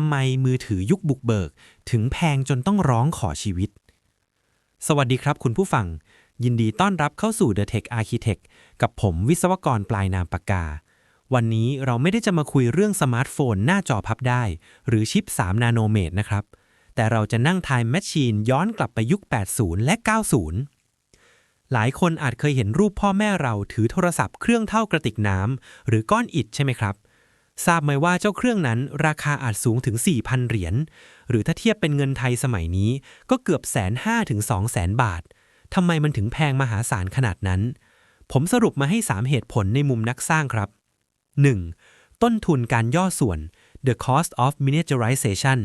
ำไมมือถือยุคบุกเบิก ถึงแพงจนต้องร้องขอชีวิต สวัสดีครับคุณผู้ฟัง ยินดีต้อนรับเข้าสู่ The Tech Architect กับผมวิศวกรปลายนามปากกา วันนี้เราไม่ได้จะมาคุยเรื่องสมาร์ทโฟนหน้าจอพับได้ หรือชิป 3 นาโนเมตรนะครับ แต่เราจะนั่งไทายแมชชีนย้อนกลับไปยุค 80 และ 90หลายคนอาจเคยเห็นรูปพ่อแม่เราถือโทรศัพท์เครื่องเท่ากระติกน้ำหรือก้อนอิฐใช่ไหมครับ ทราบไหมว่าเจ้าเครื่องนั้นราคาอาจสูงถึง 4,000 เหรียญ หรือถ้าเทียบเป็นเงินไทยสมัยนี้ก็เกือบแสนห้าถึงสองแสนบาท ทำไมมันถึงแพงมหาศาลขนาดนั้น ผมสรุปมาให้ 3 เหตุผลในมุมนักสร้างครับ 1. ต้นทุนการย่อส่วน the cost of miniaturization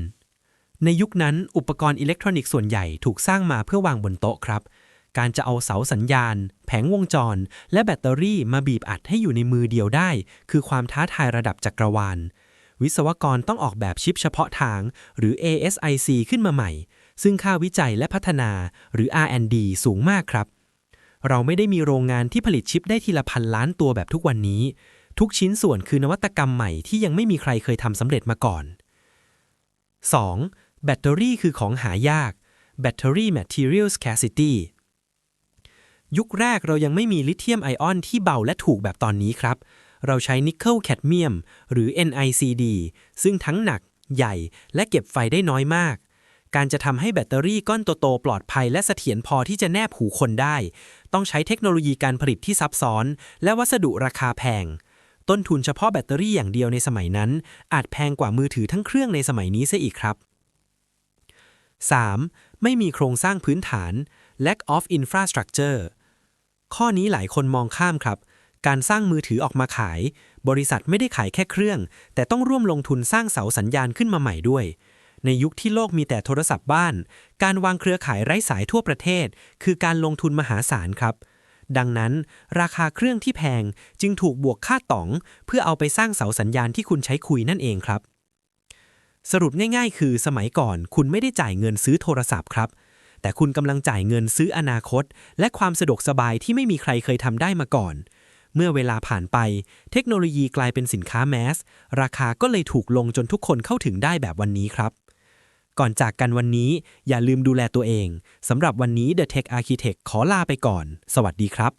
ในยุคนั้นอุปกรณ์อิเล็กทรอนิกส์ส่วนใหญ่ถูกสร้างมาเพื่อวางบนโต๊ะครับ การจะเอาเสาสัญญาณ แผงวงจร และแบตเตอรี่มาบีบอัดให้อยู่ในมือเดียวได้ คือความท้าทายระดับจักรวาล วิศวกรต้องออกแบบชิปเฉพาะทาง หรือ ASIC ขึ้นมาใหม่ ซึ่งค่าวิจัยและพัฒนาหรือ R&D สูงมากครับ เราไม่ได้มีโรงงานที่ผลิตชิปได้ทีละพันล้านตัวแบบทุกวันนี้ ทุกชิ้นส่วนคือนวัตกรรมใหม่ที่ยังไม่มีใครเคยทำสำเร็จมาก่อน 2. แบตเตอรี่คือของหายาก Battery Material Scarcity ยุคแรกเรายังไม่มีลิเธียมไอออนที่เบาและถูกแบบตอนนี้ครับ เราใช้นิกเกิลแคดเมียมหรือ NICD ซึ่งทั้งหนัก ใหญ่ และเก็บไฟได้น้อยมาก การจะทำให้แบตเตอรี่ก้อนโตๆปลอดภัยและเสถียรพอที่จะแนบหูคนได้ ต้องใช้เทคโนโลยีการผลิตที่ซับซ้อน และวัสดุราคาแพง ต้นทุนเฉพาะแบตเตอรี่อย่างเดียวในสมัยนั้น อาจแพงกว่ามือถือทั้งเครื่องในสมัยนี้เสียอีกครับ 3. ไม่มีโครงสร้างพื้นฐาน lack of infrastructure ข้อนี้หลายคนมองข้ามครับ การสร้างมือถือออกมาขาย บริษัทไม่ได้ขายแค่เครื่อง แต่ต้องร่วมลงทุนสร้างเสาสัญญาณขึ้นมาใหม่ด้วย ในยุคที่โลกมีแต่โทรศัพท์บ้าน การวางเครือข่ายไร้สายทั่วประเทศ คือการลงทุนมหาศาลครับ ดังนั้น ราคาเครื่องที่แพงจึงถูกบวกค่าต๋อง เพื่อเอาไปสร้างเสาสัญญาณที่คุณใช้คุยนั่นเองครับ สรุปง่าย ๆ คือสมัยก่อนคุณไม่ได้จ่ายเงินซื้อโทรศัพท์ครับ แต่คุณกำลังจ่ายเงินซื้ออนาคต และความสะดวกสบายที่ไม่มีใครเคยทำได้มาก่อน เมื่อเวลาผ่านไป เทคโนโลยีกลายเป็นสินค้าแมส ราคาก็เลยถูกลงจนทุกคนเข้าถึงได้แบบวันนี้ครับ ก่อนจากกันวันนี้อย่าลืมดูแลตัวเองสำหรับวันนี้ The Tech Architect ขอลาไปก่อน สวัสดีครับ